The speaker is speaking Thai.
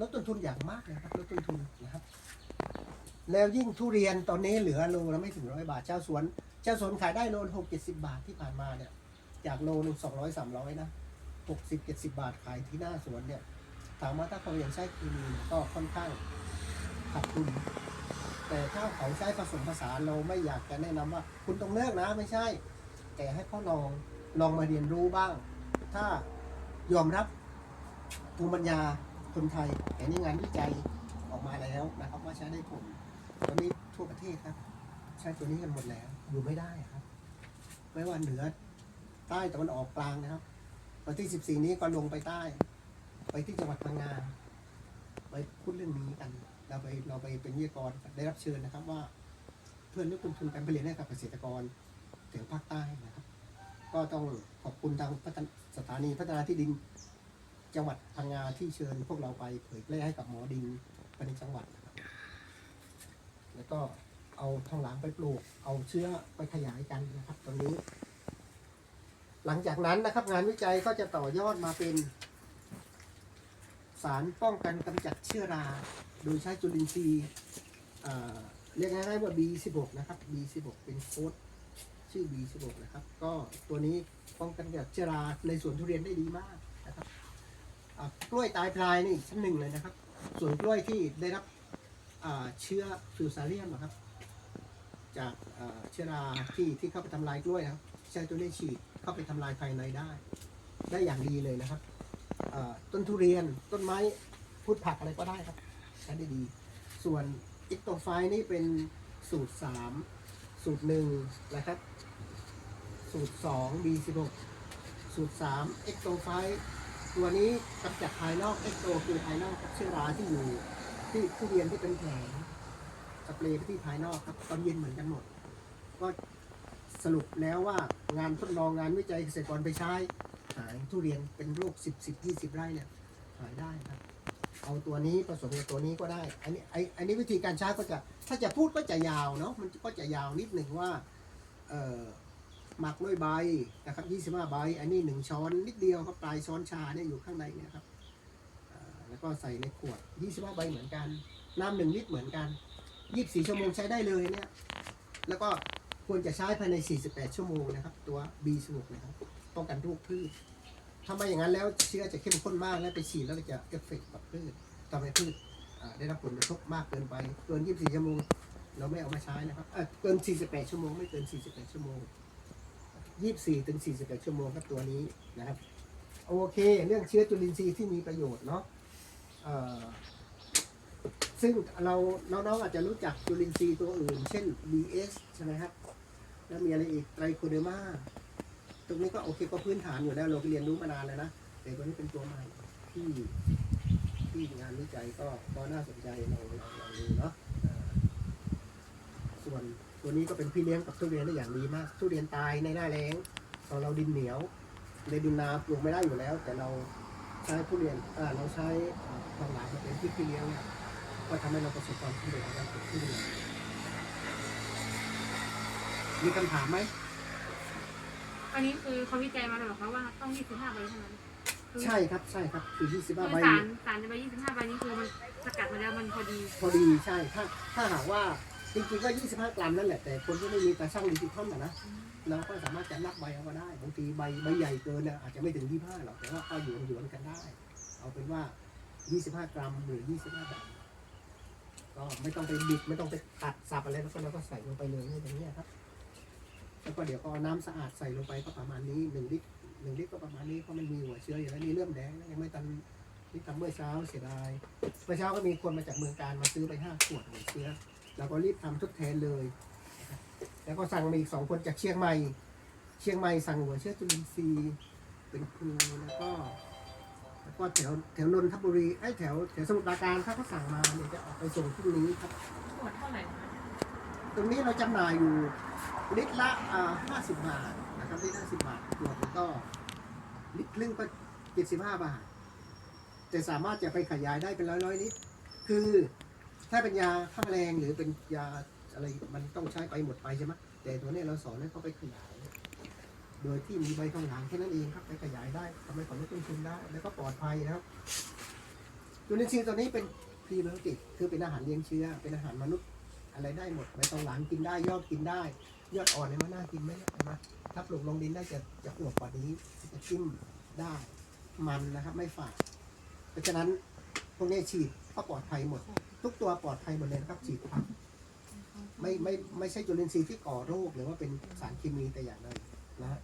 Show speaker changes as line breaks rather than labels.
ลดต้นทุนอย่างมากเลยครับลดต้นทุนนะครับ แล้วยิ่งทุเรียนตอนนี้เหลือโลละไม่ถึงร้อยบาท เจ้าสวน เจ้าสวนขายได้โลหกเจ็ดสิบาทที่ผ่านมาเนี่ย จากโลหนึ่งสองร้อยสามร้อยนะหกสิบเจ็ดสิบาทขายที่หน้าสวนเนี่ยถามว่าถ้าเขายังใช้เคมีเนี่ยก็ค่อนข้างขาดทุน แต่ถ้าเขาใช้ผสมผสานเราไม่อยากจะแนะนำว่า คุณต้องเลิกนะไม่ใช่ แต่ให้เขาลองลองมาเรียนรู้บ้าง ถ้ายอมรับภูมิปัญญา คนไทยแต่นี่งานวิจัยออกมาแล้วนะครับว่าใช้ได้ผลตอนนี้ทั่วประเทศครับ ใช้ตัวนี้กันหมดแล้วอยู่ไม่ได้ครับ ไม่ว่าเหนือใต้ตะวันออกกลางนะครับวันที่ 14 นี้ก็ลงไปใต้ ไปที่จังหวัดพังงาไปพูดเรื่องนี้กัน เราไปเราไปเป็นวิทยากรได้รับเชิญนะครับว่า เพื่อนลดต้นทุนการผลิตให้กับเกษตรกรถึงภาคใต้นะครับ ก็ต้องขอบคุณทางสถานีพัฒนาที่ดิน จังหวัดพังงาที่เชิญพวกเราไปเผยแพร่ให้กับหมอดินไปในจังหวัดนะครับแล้วก็เอาทองหลางไปปลูก เอาเชื้อไปขยายกันนะครับตรงนี้ หลังจากนั้นนะครับงานวิจัยก็จะต่อยอดมาเป็น สารป้องกันกำจัดเชื้อรา โดยใช้จุลินทรีย์เรียกง่ายๆว่า B16 นะครับ B16 เป็นโค้ดชื่อ B16 นะครับ ก็ตัวนี้ป้องกันกำจัดเชื้อราในสวนทุเรียนได้ดีมาก กล้วยตายพลายนี่ชั้นหนึ่งเลยนะครับ ส่วนกล้วยที่ได้รับเชื้อฟิวซาเรียมนะครับ จากเชื้อราที่ที่เข้าไปทำลายกล้วยนะครับใช้ตัวนี้ฉีดเข้าไปทำลายภายในได้ ได้อย่างดีเลยนะครับต้นทุเรียนต้นไม้พืชผักอะไรก็ได้ครับใช้ได้ดี ส่วนอิกโตไฟนี่เป็นสูตร 3 สูตร1นะครับ สูตร2 B16 สูตร3เอ็กโตัวนี้กำจัดภายนอกเอ็กโตคือภายนอกกับเชื้อราที่อยู่ ที่ทุเรียนที่เป็นแผลสเปรย์ไปที่ภายนอกครับตอนเย็นเหมือนกันหมด ก็สรุปแล้วว่างานทดลองงานวิจัยเกษตรกรไปใช้หายทุเรียนเป็นโรค10 10 20 ไร่เนี่ยหายได้ครับ เอาตัวนี้ผสมกับตัวนี้ก็ได้ อันนี้ไออันนี้วิธีการใช้ก็จะถ้าจะพูดก็จะยาวเนาะมันก็จะยาวนิดหนึ่งว่าเอ่อ หมักด้วยใบนะครับ 25 ใบ อันนี้ 1 ช้อนนิดเดียวครับปลายช้อนชาเนี่ยอยู่ข้างในเนี่ยครับแล้วก็ใส่ในขวด 25 ใบเหมือนกัน น้ำหนึ่งลิตรเหมือนกัน 24 ชั่วโมงใช้ได้เลยเนี่ย แล้วก็ควรจะใช้ภายใน 48 ชั่วโมงนะครับ ตัว B สมุกนะครับ ป้องกันโรคพืชถ้าไม่อย่างนั้นแล้วเชื้อจะเข้มข้นมากและไปฉีดแล้วจะเอฟเฟกต์กับพืชทำให้พืชได้รับผลกระทบมากเกินไปเกิน 24 ชั่วโมง เราไม่เอามาใช้นะครับเอ่อเกิน 48 ชั่วโมง ไม่เกิน 48 ชั่วโมง 24ถึง48ชั่วโมงครับตัวนี้นะครับ โอเค เรื่องเชื้อจุลินทรีย์ที่มีประโยชน์เนาะซึ่งเราน้องๆอาจจะรู้จักจุลินทรีย์ตัวอื่น เช่น BS ใช่ไหมครับ แล้วมีอะไรอีกไตรโคเดอร์มาตรงนี้ก็โอเคก็พื้นฐานอยู่แล้วเราเรียนรู้มานานแล้วนะแต่ตัวนี้เป็นตัวใหม่ที่ที่งานวิจัยก็ก็น่าสนใจเราเราเราดูเนาะส่วน ตัวนี้ก็เป็นพี่เลี้ยงกับทุเรียนได้อย่างดีมาก ทุเรียนตายในหน้าแล้งตอนเราดินเหนียวในดินนาปลูกไม่ได้อยู่แล้ว แต่เราใช้ทุเรียนอ่าเราใช้อ่าทางหลายมาเป็นที่พี่เลี้ยงเนี่ยก็ทำให้เราประสบความสำเร็จในการปลูกทุเรียนมีคำถามไหม
อันนี้คือเขาวิจัยมาแล้วเหรอคะว่าต้อง 25 ใบเท่านั้นคือ
ใช่ครับใช่ครับคือ
คือ
25 ใบ
สารสารในใบ 25 ใบนี้คือมันสกัดมาแล้วมันพอดี
พอดีใช่ถ้าถ้าหากว่า จริงๆก็ 25 กรัมนั่นแหละแต่คนที่ไม่มีตาช่างดิจิตอลนะนะเราก็สามารถจะนับใบเอาก็ได้บางทีใบใบใหญ่เกินน่ะอาจจะไม่ถึง 25 หรอกแต่ว่าก็อยู่หยวนๆกันได้ เอาเป็นว่า 25 กรัมหรือ 25บาทก็ไม่ต้องไปบิดไม่ต้องไปตัดสับอะไรแล้วก็เราก็ใส่ลงไปเลยอย่างนี้ครับแล้วก็เดี๋ยวก็น้ำสะอาดใส่ลงไปก็ประมาณนี้หนึ่งลิตรหนึ่งลิตรก็ประมาณนี้เพราะมันมีหัวเชื้ออยู่แล้วนี่เริ่มแดงยังไม่ทันนี่ทำเมื่อเช้าเสียดายเมื่อเช้าก็มีคนมาจากเมืองการมาซื้อไปห้าขวดหัวเชื้อ เราก็รีบทำทดแทนเลย แล้วก็สั่งมาอีกสองคนจากเชียงใหม่ เชียงใหม่สั่งหัวเชื้อจุลินทรีย์เป็นครูแล้วก็แล้วก็แถวแถวนนทบุรีไอ้แถวแถวสมุทรปราการเขาก็สั่งมาเนี่ยจะออกไปส่งพรุ่งนี้ครับ
ขวดเท่าไหร่คะ
ตรงนี้เราจำหน่ายอยู่ลิตรละอ่าห้าสิบบาทนะครับลิตรห้าสิบบาทขวดแล้วก็ลิตรครึ่งก็เจ็ดสิบห้าบาท แต่สามารถจะไปขยายได้เป็นร้อยร้อยลิตร คือ ถ้าเป็นยาฆ่าแมลงหรือเป็นยาอะไรมันต้องใช้ไปหมดไปใช่ไหมแต่ตัวนี้เราสอนให้เขาไปขยาย โดยที่มีใบทองหลางแค่นั้นเองครับไปขยายได้ทำให้เขาลดต้นทุนได้ แล้วก็ปลอดภัยนะครับจุลินทรีตัวนี้เป็นพรีไบโอติกคือเป็นอาหารเลี้ยงเชื้อ เป็นอาหารมนุษย์อะไรได้หมดใบตองหลังกินได้ยอดกินได้ ยอดอ่อนเนี่ยมันน่ากินไหมเนี่ยนไหมถ้าปลูกลงดินได้จะจะอวบกว่านี้จะจิ้มได้มันนะครับ ไม่ฝาดเพราะฉะนั้นพวกนี้ฉีดก็ปลอดภัยหมด ทุกตัวปลอดภัยหมดเลยนะครับฉีดครับไม่ไม่ไม่ใช่จุลินทรีย์ที่ก่อโรคหรือว่าเป็นสารเคมีแต่อย่างใดนะฮะ